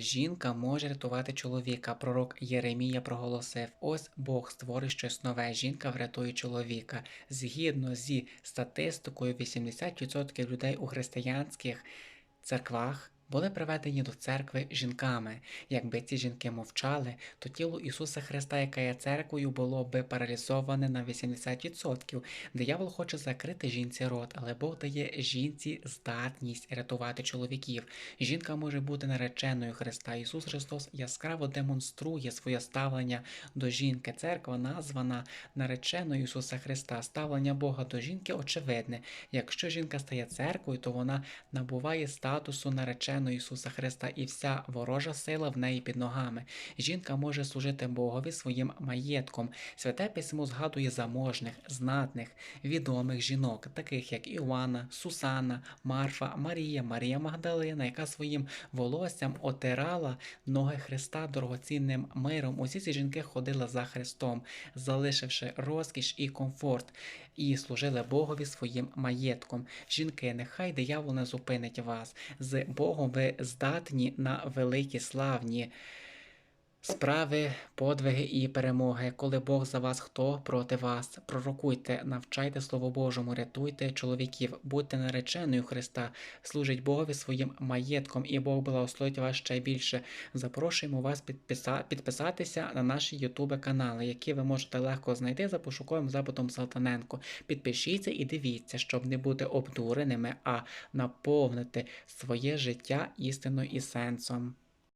Жінка може рятувати чоловіка. Пророк Єремія проголосив: ось Бог створить щось нове. Жінка врятує чоловіка. Згідно зі статистикою, 80% людей у християнських церквах. Були приведені до церкви жінками. Якби ці жінки мовчали, то тіло Ісуса Христа, яке є церквою, було би паралізоване на 80%. Диявол хоче закрити жінці рот, але Бог дає жінці здатність рятувати чоловіків. Жінка може бути нареченою Христа. Ісус Христос яскраво демонструє своє ставлення до жінки. Церква названа нареченою Ісуса Христа. Ставлення Бога до жінки очевидне. Якщо жінка стає церквою, то вона набуває статусу нареченої Ісуса Христа, і вся ворожа сила в неї під ногами. Жінка може служити Богові своїм маєтком. Святе письмо згадує заможних, знатних, відомих жінок, таких як Іоанна, Сусана, Марфа, Марія, Марія Магдалина, яка своїм волоссям отирала ноги Христа дорогоцінним миром. Усі ці жінки ходили за Христом, залишивши розкіш і комфорт, і служили Богові своїм маєтком. Жінки, нехай диявол не зупинить вас. З Богом ви здатні на великі славні. Справи, подвиги і перемоги, коли Бог за вас, хто проти вас. Пророкуйте, навчайте Слово Божому, рятуйте чоловіків, будьте нареченою Христа, служить Богові своїм маєтком, і Бог благословить вас ще більше. Запрошуємо вас підписа... підписатися на наші Ютубе канали, які ви можете легко знайти за пошуковим запитом Салтаненко. Підпишіться і дивіться, щоб не бути обдуреними, а наповнити своє життя істиною і сенсом.